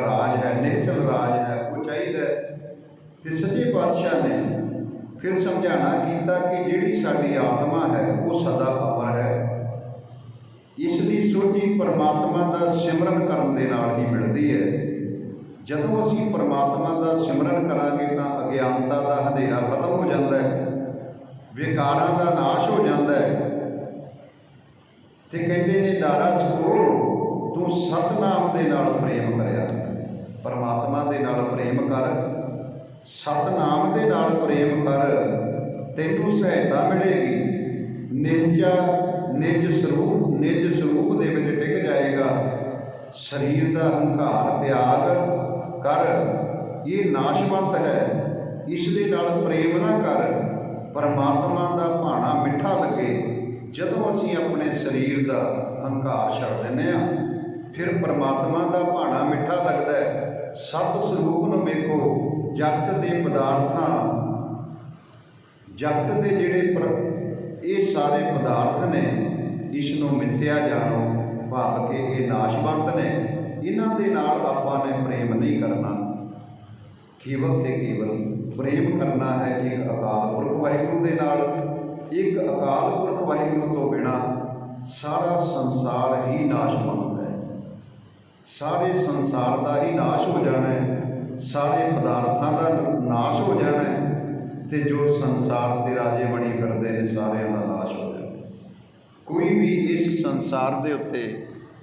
ਰਾਜ ਹੈ ਨਿਹਚਲ ਰਾਜ ਹੈ, ਉਹ ਚਾਹੀਦਾ ਤੇ ਸੱਚੇ ਪਾਤਸ਼ਾਹ ਨੇ ਫਿਰ ਸਮਝਾਣਾ ਕੀਤਾ ਕਿ ਜਿਹੜੀ ਸਾਡੀ ਆਤਮਾ ਹੈ, ਉਹ ਸਦਾ ਅਮਰ ਹੈ। ਇਸ ਦੀ ਸੋਝੀ ਪਰਮਾਤਮਾ ਦਾ ਸਿਮਰਨ ਕਰਨ ਦੇ ਨਾਲ ਹੀ ਮਿਲਦੀ ਹੈ। ਜਦੋਂ ਅਸੀਂ ਪਰਮਾਤਮਾ ਦਾ ਸਿਮਰਨ ਕਰਾਂਗੇ ਤਾਂ ਅਗਿਆਨਤਾ ਦਾ ਹਨੇਰਾ ਖਤਮ ਹੋ ਜਾਂਦਾ ਹੈ, ਵਿਕਾਰਾਂ ਦਾ ਨਾਸ਼ ਹੋ ਜਾਂਦਾ ਹੈ। ਤੇ ਕਹਿੰਦੇ ਨੇ, ਦਾਰਾ ਸਕੋ ਤੂੰ ਸਤਨਾਮ ਦੇ ਨਾਲ ਪ੍ਰੇਮ ਕਰਿਆ। ਪਰਮਾਤਮਾ ਦੇ ਨਾਲ ਪ੍ਰੇਮ ਕਰ। ਸਤਨਾਮ ਦੇ ਨਾਲ ਪ੍ਰੇਮ ਕਰ। ਤੈਨੂੰ ਸਹਾਇਤਾ ਮਿਲੇਗੀ। ਨਿਜਾ ਨਿਜ ਸਰੂਪ ਨਿਜ ਸਰੂਪ ਦੇ ਵਿੱਚ ਟਿਕ ਜਾਏਗਾ। ਸਰੀਰ ਦਾ ਹੰਕਾਰ ਤਿਆਗ ਕਰ। ਇਹ ਨਾਸ਼ਵੰਤ ਹੈ। ਇਸ ਦੇ ਨਾਲ ਪ੍ਰੇਮ ਨਾ ਕਰ। ਪਰਮਾਤਮਾ ਦਾ ਭਾਣਾ ਮਿੱਠਾ ਲੱਗੇ। ਜਦੋਂ ਅਸੀਂ ਆਪਣੇ ਸਰੀਰ ਦਾ ਹੰਕਾਰ ਛੱਡ ਦਿੰਦੇ ਆ ਫਿਰ ਪਰਮਾਤਮਾ ਦਾ ਭਾਣਾ ਮਿੱਠਾ ਲੱਗਦਾ ਹੈ। ਸਤ ਸਰੂਪ ਨੂੰ ਵੇਖੋ ਜਗਤ ਦੇ ਪਦਾਰਥਾਂ। ਜਗਤ ਦੇ ਜਿਹੜੇ ਪਰ, ਇਹ ਸਾਰੇ ਪਦਾਰਥ ਨੇ ਇਸ ਨੂੰ ਮਿੱਥਿਆ ਜਾਣੋ, ਭਾਵ ਕਿ ਇਹ ਨਾਸ਼ਵੰਤ ਨੇ। ਇਹਨਾਂ ਦੇ ਨਾਲ ਆਪਾਂ ਨੇ ਪ੍ਰੇਮ ਨਹੀਂ ਕਰਨਾ। ਕੇਵਲ ਤੇ ਕੇਵਲ ਪ੍ਰੇਮ ਕਰਨਾ ਹੈ ਇੱਕ ਅਕਾਲ ਪੁਰਖ ਵਾਹਿਗੁਰੂ ਦੇ ਨਾਲ। ਇੱਕ ਅਕਾਲ ਪੁਰਖ ਵਾਹਿਗੁਰੂ ਤੋਂ ਬਿਨਾ ਸਾਰਾ ਸੰਸਾਰ ਹੀ ਨਾਸ਼ਵੰਤ ਹੈ। ਸਾਰੇ ਸੰਸਾਰ ਦਾ ਹੀ ਨਾਸ਼ ਹੋ ਜਾਣਾ ਹੈ, ਸਾਰੇ ਪਦਾਰਥਾਂ ਦਾ ਨਾਸ਼ ਹੋ ਜਾਣਾ ਹੈ ਤੇ ਜੋ ਸੰਸਾਰ ਦੇ ਰਾਜੇ ਬਣੀ ਕਰਦੇ ਨੇ, ਸਾਰਿਆਂ ਦਾ ਨਾਸ਼ ਹੋ ਜਾਣਾ ਕੋਈ ਵੀ ਇਸ ਸੰਸਾਰ ਦੇ ਉੱਤੇ